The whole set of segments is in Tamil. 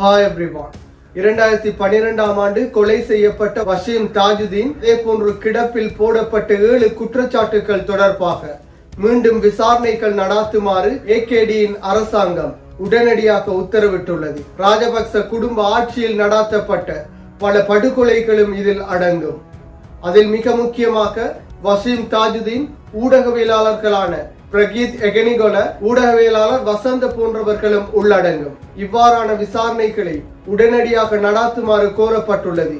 ஹாய் எவ்ரிவான் இரண்டாயிரத்தி பனிரெண்டாம் ஆண்டு கொலை செய்யப்பட்ட வஷீம் தாஜுதீன் இதே போன்று கிடப்பில் போடப்பட்ட ஏழு குற்றச்சாட்டுகள் தொடர்பாக மீண்டும் விசாரணைகள் நடாத்துமாறு ஏகேடியின் அரசாங்கம் உடனடியாக உத்தரவிட்டுள்ளது. ராஜபக்ச குடும்ப ஆட்சியில் நடாத்தப்பட்ட பல படுகொலைகளும் இதில் அடங்கும். அதில் மிக முக்கியமாக வசீம் தாஜுதீன் ஊடகவியலாளர்களான பிரகீத் எகனிகொல ஊடகவியலாளர் வசந்த போன்றவர்களும் உள்ளடங்கும். இவ்வாறான விசாரணைகளை உடனடியாக நடாத்துமாறு கோரப்பட்டுள்ளது.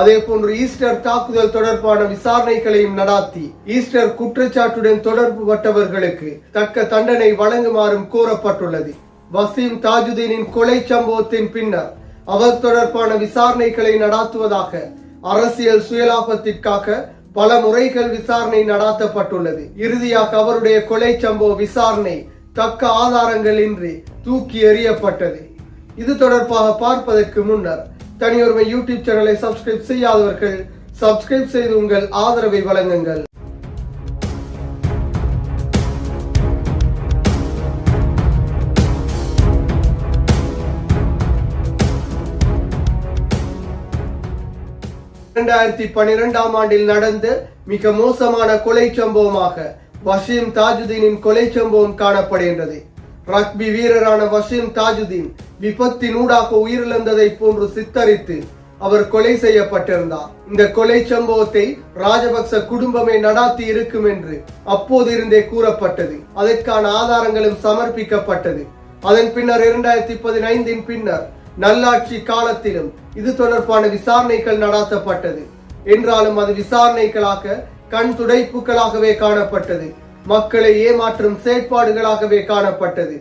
அதே போன்று ஈஸ்டர் தாக்குதல் தொடர்பான விசாரணைகளையும் நடாத்தி ஈஸ்டர் குற்றச்சாட்டுடன் தொடர்பு பட்டவர்களுக்கு தக்க தண்டனை வழங்குமாறும் கோரப்பட்டுள்ளது. வசீம் தாஜுதீனின் கொலை சம்பவத்தின் பின்னர் அவர் தொடர்பான விசாரணைகளை நடாத்துவதாக அரசியல் சுயலாபத்திற்காக பல முறைகள் விசாரணை நடாத்தப்பட்டுள்ளது. இறுதியாக அவருடைய கொலை சம்பவ விசாரணை தக்க ஆதாரங்களின்றி தூக்கி எறியப்பட்டது. இது தொடர்பாக பார்ப்பதற்கு முன்னர் தனியொருமை யூடியூப் சேனலை சப்ஸ்கிரைப் செய்யாதவர்கள் சப்ஸ்கிரைப் செய்து உங்கள் ஆதரவை வழங்குங்கள். இரண்டாயிரத்தி பனிரெண்டாம் ஆண்டில் நடந்த மிக மோசமான கொலை சம்பவமாக வசீம் தாஜுதீனின் கொலை சம்பவம் காணப்படுகின்றது. ரக்பி வீரரான வசீம் தாஜுதீன் விபத்தினூடாக உயிரிழந்ததை போன்று சித்தரித்து அவர் கொலை செய்யப்பட்டிருந்தார். இந்த கொலை சம்பவத்தை ராஜபக்ச குடும்பமே நடாத்தி இருக்கும் என்று அப்போது இருந்தே கூறப்பட்டது. அதற்கான ஆதாரங்களும் சமர்ப்பிக்கப்பட்டது. அதன் பின்னர் இரண்டாயிரத்தி பதினைந்தின் பின்னர் நல்லாட்சி காலத்திலும் இது தொடர்பான விசாரணைகள் நடாத்தப்பட்டது. என்றாலும் அது விசாரணைகளாக கண் துடைப்புகளாகவே காணப்பட்டது. மக்களை ஏமாற்றும் செயற்பாடுகளாகவே காணப்பட்டது.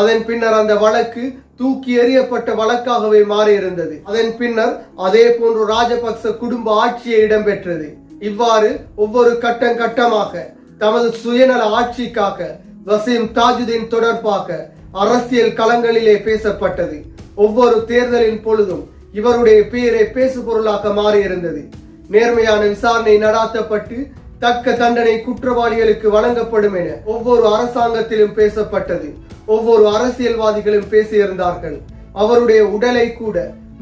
அதன் பின்னர் அந்த வழக்கு தூக்கி எறியப்பட்ட வழக்காகவே மாறியிருந்தது. அதன் பின்னர் அதே போன்று ராஜபக்ச குடும்ப ஆட்சியை இடம்பெற்றது. இவ்வாறு ஒவ்வொரு கட்டம் கட்டமாக தமது சுயநல ஆட்சிக்காக வசீம் தாஜுதீன் தொடர்பாக அரசியல் களங்களிலே பேசப்பட்டது. ஒவ்வொரு தேர்தலின் பொழுதும் இவருடைய பெயரை பேசு பொருளாக மாறியிருந்தது. நேர்மையான விசாரணை நடாத்தப்பட்டு தக்க தண்டனை குற்றவாளிகளுக்கு வழங்கப்படும் என ஒவ்வொரு அரசாங்கத்திலும் பேசப்பட்டது. ஒவ்வொரு அரசியல்வாதிகளும் பேசியிருந்தார்கள். அவருடைய உடலை கூட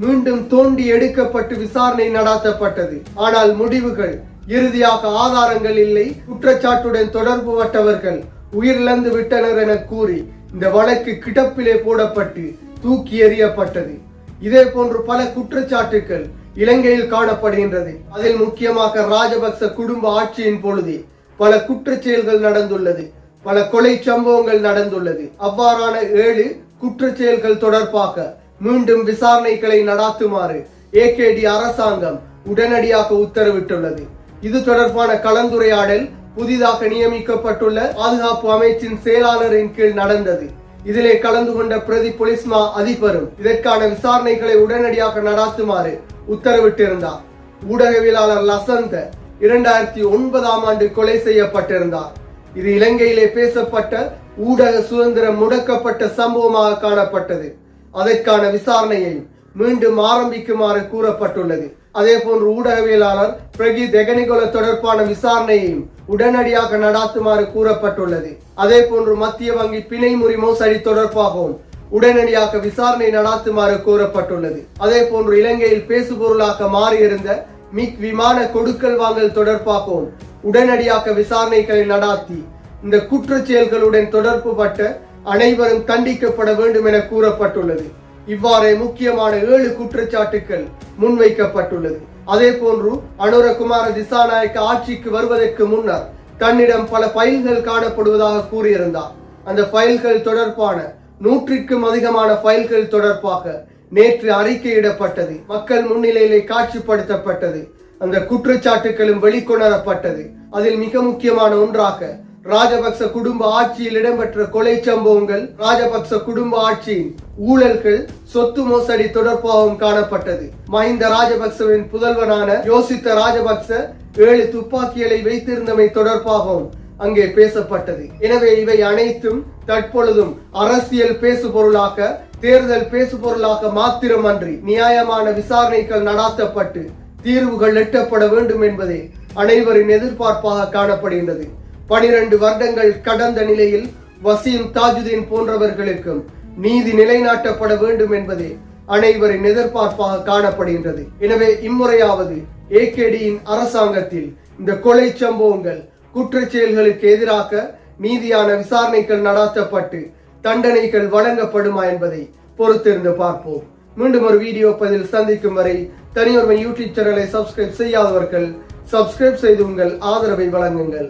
மீண்டும் தோண்டி எடுக்கப்பட்டு விசாரணை நடாத்தப்பட்டது. ஆனால் முடிவுகள் இறுதியாக ஆதாரங்கள் இல்லை குற்றச்சாட்டுடன் தொடர்பு பட்டவர்கள் உயிரிழந்து விட்டனர் என கூறி இந்த வழக்கு கிடப்பிலே போடப்பட்டு தூக்கி எறியப்பட்டது. இதே போன்று பல குற்றச்சாட்டுகள் இலங்கையில் காணப்படுகின்றது. அதில் முக்கியமாக ராஜபக்ச குடும்ப ஆட்சியின் பொழுது பல குற்றச்செயல்கள் நடந்துள்ளது. பல கொலை சம்பவங்கள் நடந்துள்ளது. அவ்வாறான ஏழு குற்றச்செயல்கள் தொடர்பாக மீண்டும் விசாரணைகளை நடாத்துமாறு ஏகேடி அரசாங்கம் உடனடியாக உத்தரவிட்டுள்ளது. இது தொடர்பான கலந்துரையாடல் புதிதாக நியமிக்கப்பட்டுள்ள பாதுகாப்பு அமைச்சின் செயலாளரின் கீழ் நடந்தது. இதிலே கலந்து கொண்ட பிரதி பொலிஸ்மா அதிபரும் இதற்கான விசாரணைகளை உடனடியாக நடாத்துமாறு உத்தரவிட்டிருந்தார். ஊடகவியலாளர் லசந்த இரண்டாயிரத்தி ஒன்பதாம் ஆண்டு கொலை செய்யப்பட்டிருந்தார். இது இலங்கையிலே பேசப்பட்ட ஊடக சுதந்திரம் முடக்கப்பட்ட சம்பவமாக காணப்பட்டது. அதற்கான விசாரணையை மீண்டும் ஆரம்பிக்குமாறு கூறப்பட்டுள்ளது. அதே போன்று ஊடகவியலாளர் பிரகி தெகனிகொல தொடர்பான விசாரணையையும் உடனடியாக நடாத்துமாறு கூறப்பட்டுள்ளது. அதே போன்று மத்திய வங்கி பிணை முறி மோசடி தொடர்பாகவும் உடனடியாக விசாரணை நடாத்துமாறு கூறப்பட்டுள்ளது. அதே போன்று இலங்கையில் பேசுபொருளாக மாறியிருந்த மிக் விமான கொடுக்கல் வாங்கல் தொடர்பாகவும் உடனடியாக விசாரணைகளை நடாத்தி இந்த குற்றச் செயல்களுடன் தொடர்பு பட்ட அனைவரும் தண்டிக்கப்பட வேண்டும் என கூறப்பட்டுள்ளது. இவ்வாறே முக்கியமான ஏழு குற்றச்சாட்டுகள் முன்வைக்கப்பட்டுள்ளது. அதே போன்று அனுரகுமார திசாநாயக்க ஆட்சிக்கு வருவதற்கு முன்னர் தன்னிடம் பல ஃபைல்கள் காணப்படுவதாக கூறியிருந்தார். அந்த ஃபைல்கள் தொடர்பான நூற்றிற்கும் அதிகமான ஃபைல்கள் தொடர்பாக நேற்று அறிக்கையிடப்பட்டது. மக்கள் முன்னிலையிலே காட்சிப்படுத்தப்பட்டது. அந்த குற்றச்சாட்டுகளும் வெளிக்கொணரப்பட்டது. அதில் மிக முக்கியமான ஒன்றாக ராஜபக்ச குடும்ப ஆட்சியில் இடம்பெற்ற கொலை சம்பவங்கள் ராஜபக்ச குடும்ப ஆட்சியின் ஊழல்கள் சொத்து மோசடி தொடர்பாகவும் காணப்பட்டது. மஹிந்த ராஜபக்சவின் புதல்வனான யோசித்த ராஜபக்ச ஏழு துப்பாக்கிகளை வைத்திருந்தமை தொடர்பாகவும் அங்கே பேசப்பட்டது. எனவே இவை அனைத்தும் தற்பொழுதும் அரசியல் பேசுபொருளாக தேர்தல் பேசுபொருளாக மாத்திரமன்றி நியாயமான விசாரணைகள் நடாத்தப்பட்டு தீர்வுகள் எட்டப்பட வேண்டும் என்பதே அனைவரின் எதிர்பார்ப்பாக காணப்படுகின்றது. பனிரெண்டு வருடங்கள் கடந்த நிலையில் வசீம் தாஜுதீன் போன்றவர்களுக்கும் நீதி நிலைநாட்டப்பட வேண்டும் என்பதே அனைவரின் எதிர்பார்ப்பாக காணப்படுகின்றது. எனவே இம்முறையாவது ஏகேடியின் அரசாங்கத்தில் இந்த கொலை சம்பவங்கள் குற்றச்செயல்களுக்கு எதிராக நீதியான விசாரணைகள் நடாத்தப்பட்டு தண்டனைகள் வழங்கப்படுமா என்பதை பொறுத்திருந்து பார்ப்போம். மீண்டும் ஒரு வீடியோ பதில் சந்திக்கும் வரை தனியொருவன் யூடியூப் சேனலை சப்ஸ்கிரைப் செய்யாதவர்கள் சப்ஸ்கிரைப் செய்து உங்கள் ஆதரவை வழங்குங்கள்.